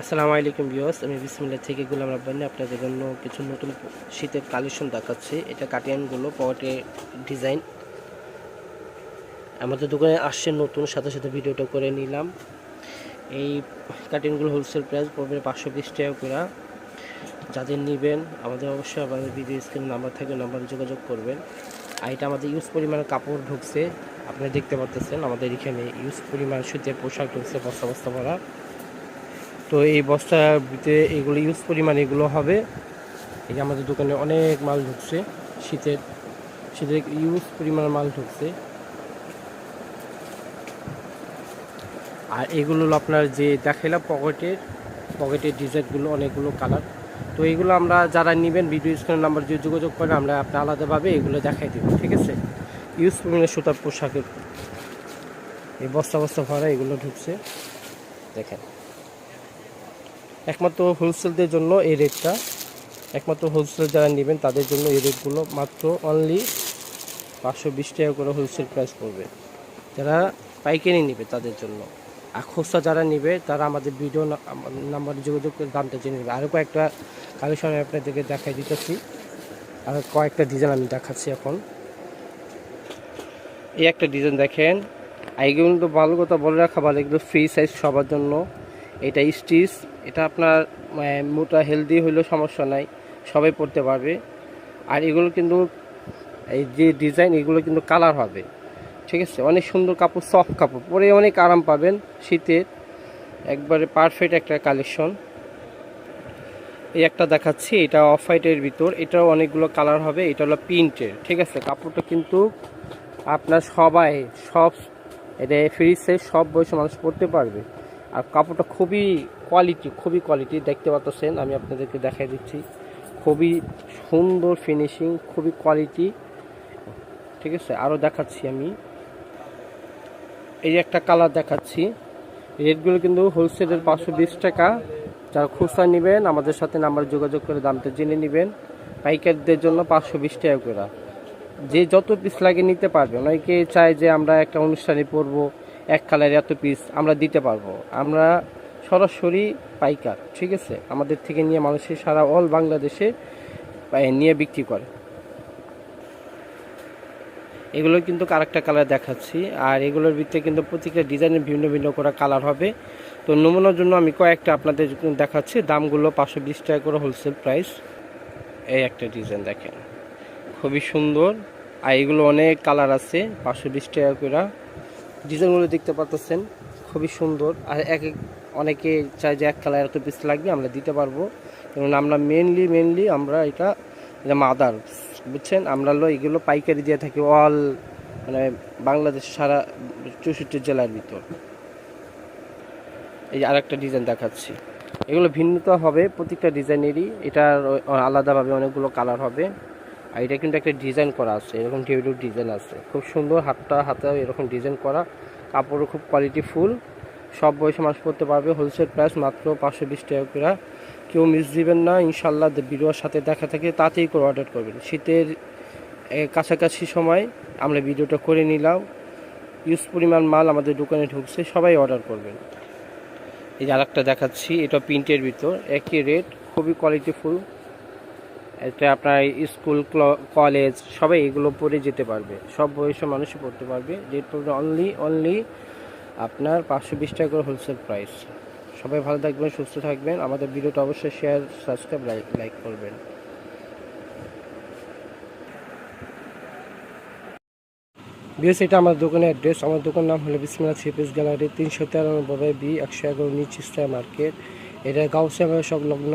আসসালামু আলাইকুম বিয়স আমি বিসমিল্লা থেকে গুলাম রাব্বানি আপনাদের জন্য কিছু নতুন শীতের কালেকশন দেখাচ্ছি। এটা কাটিয়ানগুলো পকেটে ডিজাইন আমাদের দোকানে আসছে নতুন, সাথে সাথে ভিডিওটা করে নিলাম। এই কাটিংগুলো হোলসেল প্রাইস পড়বে পাঁচশো বিশ টাকা করে। যাদের নেবেন, আমাদের অবশ্যই আমাদের ভিডিও স্ক্রিনে নাম্বার থাকবে নাম্বারে যোগাযোগ করবেন। আর এটা আমাদের ইউজ পরিমাণে কাপড় ঢুকছে আপনারা দেখতে পাচ্ছেন আমাদের এখানে ইউজ পরিমাণ শীতের পোশাক ঢুকছে, বস্তা বস্তা ভরা। তো এই বস্তার ভিতরে এগুলো ইউজ পরিমাণ এগুলো হবে। এই যে আমাদের দোকানে অনেক মাল ঢুকছে শীতের শীতের ইউজ পরিমাণ মাল ঢুকছে। আর এগুলো আপনার যে দেখাইলাম পকেটের পকেটের ডিজাইনগুলো অনেকগুলো কালার তো এইগুলো আমরা যারা নেবেন ভিডিও স্ক্রিনের নাম্বার যদি যোগাযোগ করেন, আমরা আপনার আলাদাভাবে এগুলো দেখাই দেবো, ঠিক আছে? ইউজ পরিমাণে সুতার পোশাকের এই বস্তা বস্তা ভরা এগুলো ঢুকছে। দেখেন। একমাত্র হোলসেলদের জন্য এই রেটটা একমাত্র হোলসেল যারা নেবেন তাদের জন্য এই রেটগুলো মাত্র অনলি পাঁচশো বিশ টাকা করে হোলসেল প্রাইস পড়বে। যারা পাইকারি নেবে তাদের জন্য। আর খুচরা যারা নেবে তারা আমাদের ভিডিও নাম্বারে যোগাযোগ করে দামটা জেনে নেবে। আরও কয়েকটা কালেকশন আমি আপনাদেরকে দেখাই দিতেছি। আর কয়েকটা ডিজাইন আমি দেখাচ্ছি এখন। এই একটা ডিজাইন দেখেন। এগুলো কিন্তু ভালো কথা বলে রাখা, ভালো এগুলো ফ্রি সাইজ সবার জন্য। এটা স্টিচ এটা আপনার আহ, মোটা হেলদি হইলেও সমস্যা নাই সবাই পড়তে পারবে। আর এগুলো কিন্তু এই যে ডিজাইন এগুলো কিন্তু কালার হবে ঠিক আছে? অনেক সুন্দর কাপড় সফট কাপড় পরে অনেক আরাম পাবেন শীতের। একবারে পারফেক্ট একটা কালেকশন এই একটা দেখাচ্ছি এটা অফ হোয়াইটের ভিতর এটাও অনেকগুলো কালার হবে এটা হলো প্রিন্টের ঠিক আছে? কাপড়টা কিন্তু আপনার সবাই সব এটা ফ্রিজে সব বয়সে মানুষ পরতে পারবে। আর কাপড়টা খুবই কোয়ালিটি খুবই কোয়ালিটি দেখতে পাচ্ছেন আমি আপনাদেরকে দেখাই দিচ্ছি। খুবই সুন্দর ফিনিশিং খুবই কোয়ালিটি ঠিক আছে? আরও দেখাচ্ছি আমি। এই একটা কালার দেখাচ্ছি। রেটগুলো কিন্তু হোলসেলের পাঁচশো বিশ টাকা। যারা খুচরা নেবেন, আমাদের সাথে নাম্বার যোগাযোগ করে দামটা জেনে নেবেন। পাইকারদের জন্য পাঁচশো বিশ টাকা করে। যে যত পিস লাগে নিতে পারবে। অনেকে চায় যে আমরা একটা অনুষ্ঠানে পরবো এক কালার এত পিস আমরা দিতে পারব। আমরা সরাসরি পাইকার, ঠিক আছে? আমাদের থেকে নিয়ে মানুষের সারা অল বাংলাদেশে নিয়ে বিক্রি করে। এগুলো কিন্তু আরেকটা কালার দেখাচ্ছি। আর এগুলোর ভিতরে কিন্তু প্রত্যেকটা ডিজাইনের ভিন্ন ভিন্ন করে কালার হবে। তো নমুনার জন্য আমি কয়েকটা আপনাদের দেখাচ্ছি। দামগুলো পাঁচশো বিশ টাকা করে হোলসেল প্রাইস এই একটা ডিজাইন দেখেন। খুবই সুন্দর। আর এগুলো অনেক কালার আছে, পাঁচশো বিশ টাকা করে। ডিজাইনগুলো দেখতে পাচ্ছেন খুবই সুন্দর। আর এক এক, অনেকে চায় যে এক কালার এত পিস লাগবে, আমরা দিতে পারব। এবং আমরা মেনলি মেনলি আমরা এটা মাদার, বুঝছেন? আমরা হলো এগুলো পাইকারি দিয়ে থাকি অল মানে বাংলাদেশ সারা চৌষট্টি জেলার ভিতর। এই আরেকটা ডিজাইন দেখাচ্ছি। এগুলো ভিন্নতা হবে প্রত্যেকটা ডিজাইনেরই এটার আলাদাভাবে অনেকগুলো কালার হবে। আর এটা কিন্তু একটা ডিজাইন করা আছে, এরকম ঢেউ ডিজাইন আছে। খুব সুন্দর হাতটা হাতে এরকম ডিজাইন করা। কাপড়ও খুব কোয়ালিটি ফুল সব বয়সে মানুষ পড়তে পারবে। হোলসেল প্রাইস মাত্র পাঁচশো বিশ টাকা করে। কেউ মিস দিবেন না। ইনশাল্লাহ ভিডিওর সাথে দেখা থাকে তাতেই করে অর্ডার করবেন। শীতের কাছাকাছি সময় আমরা ভিডিওটা করে নিলাম। ইউজ পরিমাণ মাল আমাদের দোকানে ঢুকছে। সবাই অর্ডার করবেন। এই যে আরেকটা দেখাচ্ছি। এটা প্রিন্টের ভিতর। একই রেট খুবই কোয়ালিটিফুল এটা আপনার স্কুল কলেজ সবাই এগুলো পরে যেতে পারবে। সব বয়সের মানুষই পড়তে পারবে। পড়বে অনলি অনলি আপনার পাঁচশো বিশ টাকা করে হোলসেল প্রাইস সবাই ভালো থাকবেন, সুস্থ থাকবেন। আমাদের ভিডিওটা অবশ্যই শেয়ার সাবস্ক্রাইব লাইক লাইক করবেন। বিএস এটা আমার দোকানের অ্যাড্রেস আমার দোকানের নাম হলো বিসমিল্লা থ্রিপিস গ্যালারি, তিনশো তেরানব্বই বি, একশো এগারো নিচ স্টার মার্কেট। এটা গাউসিয়া সংলগ্ন